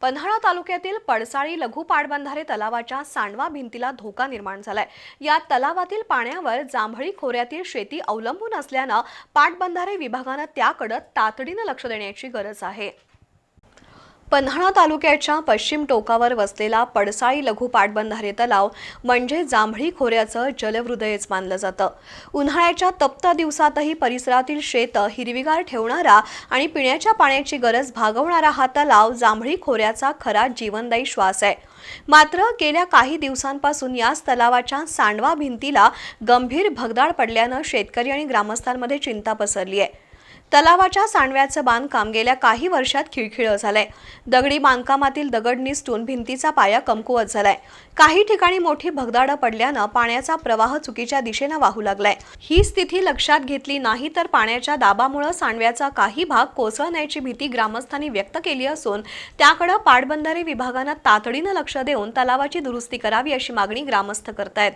पन्हाळा तालुक्यातील पडसाळी लघु पाटबंधारे तलावाच्या सांडवा भिंतीला धोका निर्माण झालाय. या तलावातील पाण्यावर जांभळी खोऱ्यातील शेती अवलंबून असल्यानं पाटबंधारे विभागानं त्याकडे तातडीनं लक्ष देण्याची गरज आहे. पन्हाळा तालुक्याच्या पश्चिम टोकावर वसलेला पडसाळी लघु पाटबंधारे तलाव म्हणजे जांभळी खोऱ्याचं जलहृदयच मानलं जातं. उन्हाळ्याच्या तप्त दिवसातही परिसरातील शेतं हिरवीगार ठेवणारा आणि पिण्याच्या पाण्याची गरज भागवणारा हा तलाव जांभळी खोऱ्याचा खरा जीवनदायी श्वास आहे. मात्र गेल्या काही दिवसांपासून याच तलावाच्या सांडवा भिंतीला गंभीर भगदाड पडल्यानं शेतकरी आणि ग्रामस्थांमध्ये चिंता पसरली आहे. तलावाच्या सांडव्याचं बांधकाम गेल्या काही वर्षात खिळखिळं झालंय. दगडी बांधकामातील दगड निसटून भिंतीचा पाया कमकुवत झालाय. काही ठिकाणी मोठी भगदाडं पडल्यानं पाण्याचा प्रवाह चुकीच्या दिशेनं वाहू लागलाय. ही स्थिती लक्षात घेतली नाही तर पाण्याच्या दाबामुळे सांडव्याचा काही भाग कोसळण्याची भीती ग्रामस्थांनी व्यक्त केली असून त्याकडे पाटबंधारे विभागानं तातडीनं लक्ष देऊन तलावाची दुरुस्ती करावी अशी मागणी ग्रामस्थ करतायत.